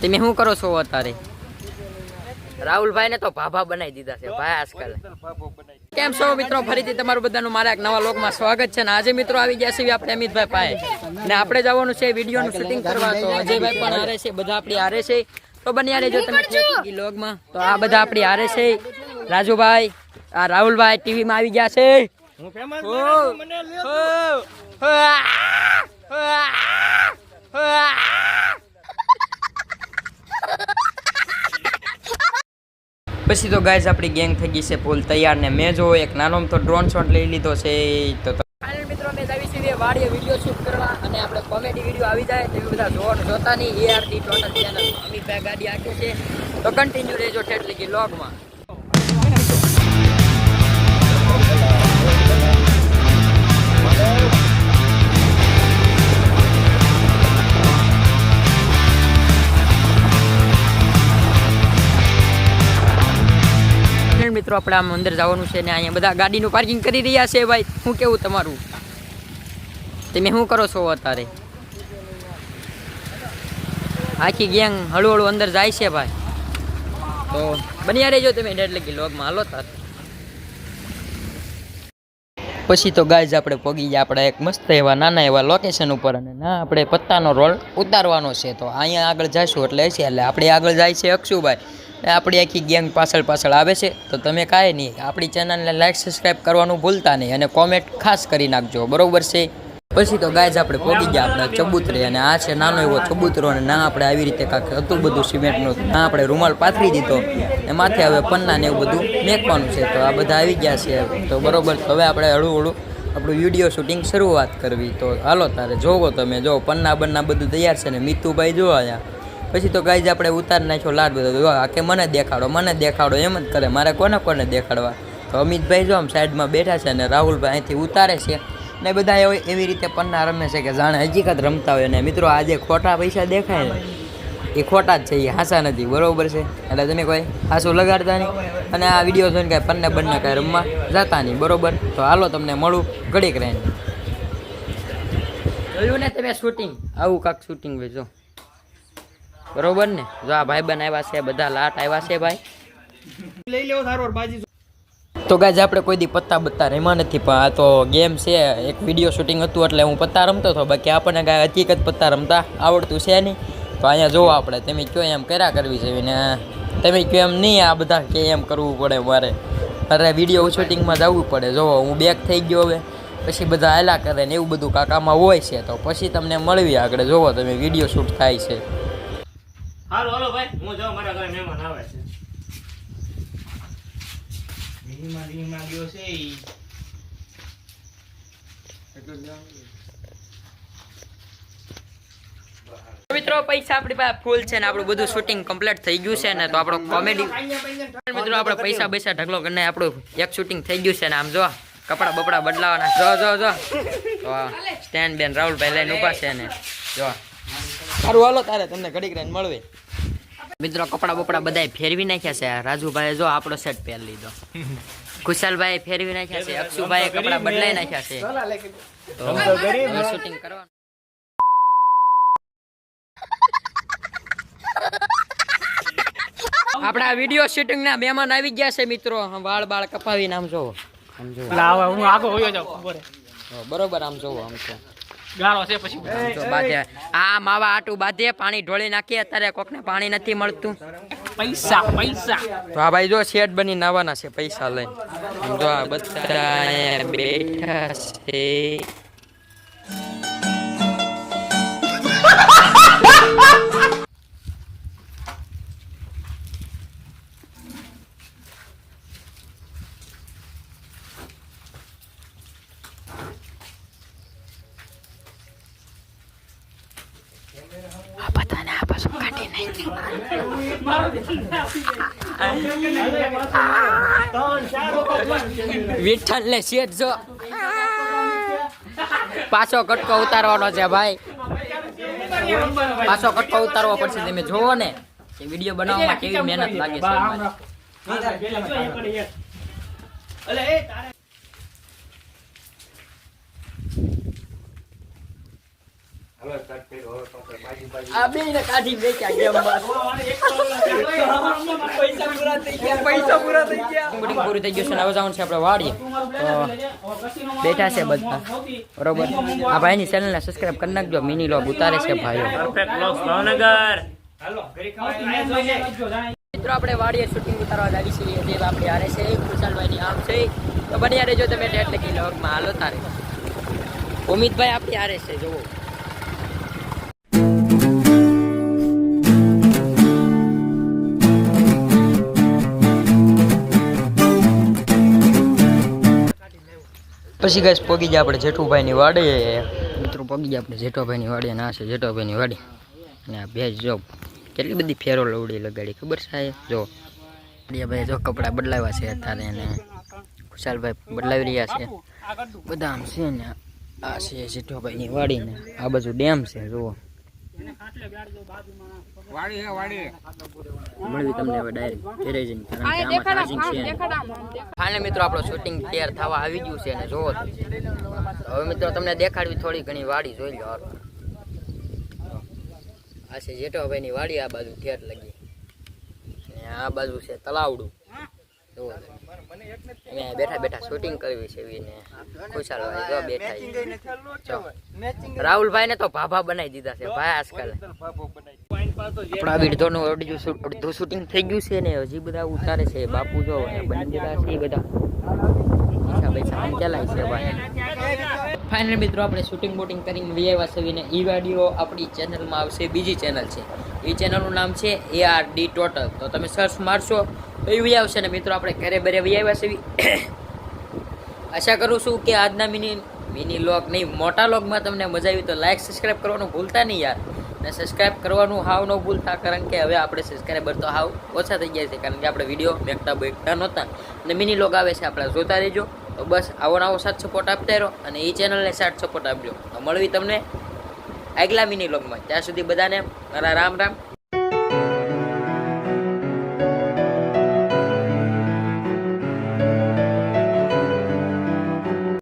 તમે શું કરો છો અત્યારે? રાહુલભાઈ ને તો ભાભા બનાવી દીધા છે ભાઈ આજકાલ. કેમ છો મિત્રો? ફરીથી તમારું બધાનું મારા એક નવા લોકમાં સ્વાગત છે ને આજે મિત્રો આવી ગયા છે આપણે અમિતભાઈ પાસે ને આપણે જવાનું છે વિડીયોનું શૂટિંગ કરવા. તો અજયભાઈ પણ હારે છે બધા આપણી હારે છે. તો બની હારે જો તમે લોગમાં તો આ બધા આપણી હારે છે. રાજુભાઈ આ રાહુલભાઈ ટીવીમાં આવી ગયા છે. હું ફેમસ હો, હો, હો, હો, પછી તો ગાઈઝ આપણી ગેંગ થઈ ગઈ છે ફૂલ તૈયાર ને મેં જો એક નાનો તો ડ્રોન શોટ લઈ લીધો છે તો મિત્રો મેં આવી છીએ વાડીએ વીડિયો શૂટ કરવા અને આપણે કોમેડી વીડિયો આવી જાય તો બધા જોતા નહીં એઆરડી ટોટલ ગાડી આખી છે. કન્ટિન્યુ રહેજો ઠેઠ લગી લોગમાં મિત્રો આપણે આમ અંદર જવાનું છે ને અહીંયા બધા ગાડીનું પાર્કિંગ કરી રહ્યા છે ભાઈ. શું કેવું તમારું? તમે શું કરો છો અત્યારે? આખી ગેંગ હળવું અંદર જાય છે ભાઈ. તો બન્યા રહેજો તમે એટલે કે લોગમાં. હાલો તાર પછી તો ગાય આપણે પગી ગયા. આપણે એક મસ્ત એવા નાના એવા લોકેશન ઉપર અને ના આપણે પત્તાનો રોલ ઉતારવાનો છે. તો અહીંયા આગળ જઈશું એટલે છે એટલે આપણે આગળ જાય છે અક્ષુભાઈ. આપણી આખી ગેંગ પાછળ પાછળ આવે છે. તો તમે કાંઈ નહીં, આપણી ચેનલને લાઈક સબસ્ક્રાઈબ કરવાનું ભૂલતા નહીં અને કોમેન્ટ ખાસ કરી નાખજો. બરોબર છે? પછી તો ગાય આપણે પોગી ગયા આપણે ચબૂતરે અને આ છે નાનો એવો ચબૂતરો અને ના આપણે આવી રીતે કાંક હતું બધું સિમેન્ટનું, ના આપણે રૂમાલ પાથરી દીધો. ને માથે હવે પન્ના ને એવું બધું મેકવાનું છે. તો આ બધા આવી ગયા છે તો બરોબર હવે આપણે હળવું હળવું આપણું વીડિયો શૂટિંગ શરૂઆત કરવી. તો હાલો તારે, જોવો તમે, જો પન્ના બન્ના બધું તૈયાર છે ને, મિતુભાઈ જોવા અહીંયા. પછી તો ગાઈજ આપણે ઉતાર નાખ્યો લાડ બધો. જો કે મને દેખાડો મને દેખાડો, એમ જ કરે. મારે કોને કોને દેખાડવા? તો અમિતભાઈ જો આમ સાઈડમાં બેઠા છે અને રાહુલભાઈ અહીંથી ઉતારે છે. ને બધા એવી રીતે પન્ના રમે છે કે જાણે હકીકત રમતા હોય ને. મિત્રો, આજે ખોટા પૈસા દેખાય ને. એ ખોટા જ છે, એ હાસા નથી. બરોબર છે? એટલે તમે કોઈ હાસું લગાડતા નહીં. અને આ વીડિયો જોઈને કાંઈ પન્ને બંને કાંઈ રમવા જતા નહીં. બરોબર? તો હાલો તમને મળું ઘડીક રહીને. જોયું ને તમે શૂટિંગ આવું કાંક શૂટિંગ જો. બરોબર ને? જો આ ભાઈ બન આવ્યા છે બધા લાટ આવ્યા છે ભાઈ. લઈ લેવો સારો બાજી. તો ગાજ આપણે કોઈ દી પત્તા બત્તા રમ્યા નથી પણ આ તો ગેમ છે. એક વીડિયો શૂટિંગ હતું એટલે હું પત્તા રમતો હતો. બાકી આપણને કાંઈ હકીકત પત્તા રમતા આવડતું છે નહીં. તો અહીંયા જોવો આપણે તમે કયો એમ કર્યા કરવી છે ને તમે કયો એમ નહીં આ બધા કે એમ કરવું પડે મારે. અરે વીડિયો શૂટિંગમાં જવું પડે. જોવો હું બેક થઈ ગયો હવે. પછી બધા આલા કરે ને એવું બધું કાકામાં હોય છે. તો પછી તમને મળવી આગળ. જોવો તમે વીડિયો શૂટ થાય છે. હાલો હાલો ભાઈ હું જાઉં મારા ઘરે મહેમાન આવે છે. ધીમા ધીમા ગયો છે મિત્રો પૈસા આપણી પાસે ફૂલ છે ને આપણું બધું શૂટિંગ કમ્પ્લીટ થઈ ગયું છે ને તો આપણો કોમેડી મિત્રો આપણે પૈસા પૈસા ઢગલો કરીને આપણું એક શૂટિંગ થઈ ગયું છે ને આમ જો કપડા બપડા બદલાવાના. જો જો જો. તો સ્ટેન્ડ બેન રાહુલભાઈ લઈને ઊભા છે ને. જો. સારું હાલો તારે તમને ઘડીક રહીને મળવી. મિત્રો કપડા બપડા બધા ફેરવી નાખ્યા છે. રાજુભાઈ જો આપણો સેટ પહેરી લીધો. ખુશાલભાઈ ફેરવી નાખ્યા છે. અક્ષુભાઈ કપડા બદલાઈ નાખ્યા છે. તો શૂટિંગ કરવાનું. આપણા વીડિયો શૂટિંગ ના મહેમાન આવી ગયા છે મિત્રો. વાળ બાળ કપાવીને આમ જોવો. આમ જોવો. હું આગળ હોયો જાઉં ઊભો રહે. હો, બરોબર આમ જોવો આમ તો ગાળો છે પછી. બાધે આ માવા આટું બાધે પાણી ઢોળી નાખીએ અત્યારે કોકને પાણી નથી મળતું. પૈસા પૈસા. તો આ ભાઈ જો શેડ બની નાવાના છે પૈસા લઈ જો આ બધા બેઠા છે. વિઠ્ઠલ ને શેઠ જો. પાછો કટકો ઉતારવાનો છે ભાઈ. પાછો કટકો ઉતારવો પડશે. તમે જોવો ને કે વીડિયો બનાવવામાં કેવી મહેનત લાગે છે અમારે. અલે એ તારે હાલો start કર્યો. હવે તો આપણે બાજુ બાજુ. આ બે ને કાઢી વેચ્યા ગેમમાં પૈસા પૂરા થઈ ગયા પૈસા પૂરા થઈ ગયા શૂટિંગ પૂરું થઈ ગયું છે ને હવે જવાનું છે આપણે વાડીએ તો બેઠા છે બધા બરોબર આ ભાઈની ચેનલને સબસ્ક્રાઇબ કરી નાખજો મિની લોગ ઉતારે છે ભાઈઓ Perfect vlogs ભાવનગર મિત્રો આપણે વાડીએ શૂટિંગ ઉતારવા જાવી છીએ દેવ આપણે હારે છે ખુશાલભાઈની આમ છે. તો બની હારે જો તમે ટેટ લખી લોગમાં હાલો તારે. ઉમિતભાઈ આપણી હારે છે જોવો પછી ગાઈસ પોગી ગયા આપણે જેઠુભાઈની વાડે મિત્રો, પોગી ગયા આપણે જેઠોભાઈની વાડે ના છે, જેઠોભાઈની વાડી. અને આ ભેજ જો કેટલી બધી ફેરો લવડી લગાડી, ખબર છે? જો. ભાઈ જો કપડાં બદલાવ્યા છે અત્યારે એને ખુશાલભાઈ બદલાવી રહ્યા છે. બધા આમ છે ને આ છે જેઠોભાઈની વાડી ને આ બાજુ ડેમ છે, જુઓ. મળવી તમને હવે ડાયરેક્ટ ઘરે જઈને કારણ કે આમાં ચાર્જિંગ છે. ફાઇનલ મિત્રો આપણો શૂટિંગ તૈયાર થવા આવી ગયું છે અને જોવો હવે મિત્રો તમને દેખાડવી થોડી ઘણી વાડી જોઈ લો. આ છે જેઠાભાઈની વાડી આ બાજુ ઠેર લગી. અને આ બાજુ છે તલાવડું. જોવો બેઠા બેઠા શૂટિંગ કરવી છે એને ખુશાલભાઈ જો બેઠા. રાહુલભાઈ ને તો ભાભા બનાવી દીધા છે ભાઈ આજકાલ આપણા વિડીયોનું અડધું અડધું શૂટિંગ થઈ ગયું છે ને હજી બધા ઉતારે છે. બાપુ જો બની ગયા છે એ બધા. પૈસા પૈસા ચલાય છે ભાઈ. ફાઇનલ મિત્રો આપણે શૂટિંગ બોટિંગ કરીને વિયાવા સવીને એ વીડિયો આપણી ચેનલમાં આવશે બીજી ચેનલ છે. એ ચેનલનું નામ છે એ આર ડી ટોટલ તો તમે સર્ચ મારશો તો એ આવશે ને મિત્રો, આપણે ઘરે બરે આવ્યા છે આશા કરું છું કે આજના મિની મિની લોગ નહીં, મોટા લોગમાં તમને મજા આવી તો લાઇક સબસ્ક્રાઈબ કરવાનું ભૂલતા નહીં યાર. ને સબસ્ક્રાઈબ કરવાનું હાવ ન ભૂલતા, કારણ કે હવે આપણે સબસ્ક્રાઈબર તો હાવ ઓછા થઈ ગયા છે, કારણ કે આપણે વીડિયો મેકતા બેકતા નહોતા. ને મિની લોગ આવે છે, આપણે જોતા રહેજો. તો બસ, આવો નવો સાથ સપોર્ટ આપતા રહો અને એ ચેનલને સાથ સપોર્ટ આપજો. મળવી તમને આગલા મિની લોગમાં. ત્યાં સુધી બધાને મારા રામ રામ.